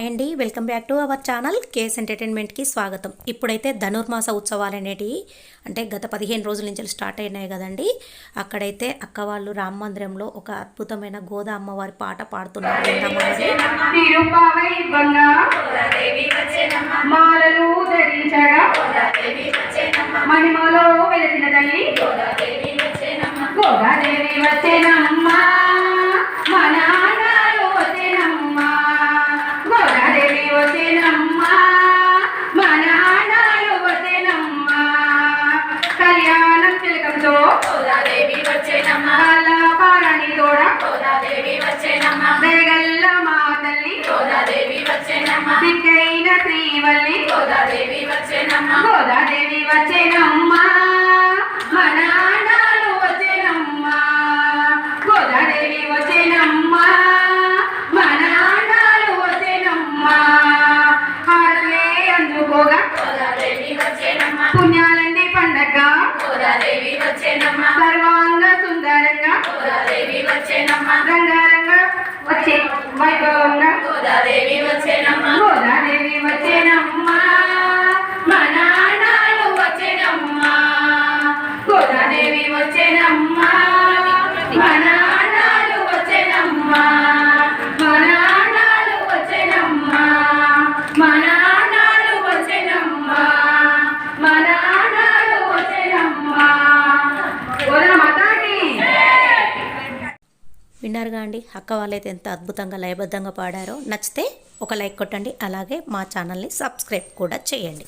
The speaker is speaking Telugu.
హాయ్ అండి. Welcome back to our channel KS ఎంటర్టైన్మెంట్కి స్వాగతం. ఇప్పుడైతే ధనుర్మాస ఉత్సవాలు అనేటివి అంటే గత పదిహేను రోజుల నుంచి స్టార్ట్ అయినాయి కదండి. అక్కడైతే అక్క వాళ్ళు రామ మందిరంలో ఒక అద్భుతమైన గోదా అమ్మవారి పాట పాడుతున్నారు. మరి? దయగల్ల మా తల్లి దిక్కైన శ్రీవల్లి. గోదాదేవి వచ్చేనమ్మా. మన నాన్నలు వచ్చేనమ్మా. గోదాదేవి వచ్చేనమ్మా. మన నాన్నలు వచ్చేనమ్మా. హారలే అందుకోగా పుణ్యాలండి పండగ సర్వాంగ సుందరంగా. రంగారంగా వచ్చే వైభవంగా గోదాదేవి వచ్చేనమ్మా. గోదాదేవి వచ్చేనమ్మా. మా నాన్నలు వచ్చేనమ్మా. గోదాదేవి వచ్చేనమ్మా. మా నాన్నలు వచ్చేనమ్మా. మా నాన్నలు వచ్చేనమ్మా. మా నాన్నలు వచ్చేనమ్మా. మా నాన్నలు వచ్చేనమ్మా. గోదా మాతాకి విన్నారుగా అండి? అక్క వాళ్ళైతే ఎంత అద్భుతంగా లయబద్ధంగా పాడారో. నచ్చితే ఒక లైక్ కొట్టండి. అలాగే మా ఛానల్ని సబ్స్క్రైబ్ కూడా చేయండి.